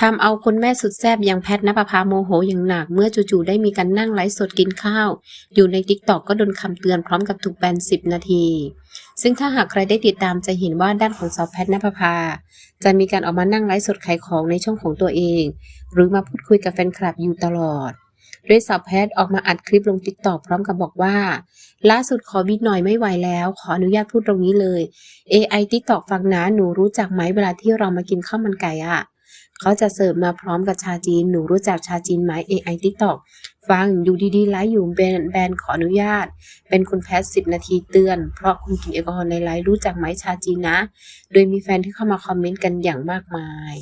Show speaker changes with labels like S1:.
S1: ทำเอาคุณแม่สุดแซ่บอย่างแพทนภพาโมโหอย่างหนัก เมื่อจู่ๆได้มีการนั่งไลฟ์สดกินข้าว อยู่ในติ๊กตอกก็โดนคำเตือนพร้อมกับถูกแบน 10 นาที ซึ่งถ้าหากใครได้ติดตามจะเห็นว่าด้านของสาวแพทนภพา จะมีการออกมานั่งไลฟ์สดขายของในช่องของตัวเอง หรือมาพูดคุยกับแฟนคลับอยู่ตลอดโดยสาวแพทออกมาอัดคลิปลงติ๊กตอกพร้อมกับบอกว่า ล่าสุดขอบิดหน่อยไม่ไหวแล้ว ขออนุญาตพูดตรงนี้เลย AI TikTok ฟังนะหนูรู้จักไหมเวลาที่เรามากินข้าวมันไก่อะ เขาจะเสิร์ฟมาพร้อมกับชาจีน หนูรู้จักชาจีนไหม AI TikTok ฟังอยู่ดีๆไลฟ์อยู่แบนแบนขออนุญาต เป็นคุณแพทสิบนาทีเตือน เพราะคุณกินแอลกอฮอล์ในไลฟ์รู้จักไหมชาจีนนะ โดยมีแฟนที่เข้ามาคอมเมนต์กันอย่างมากมาย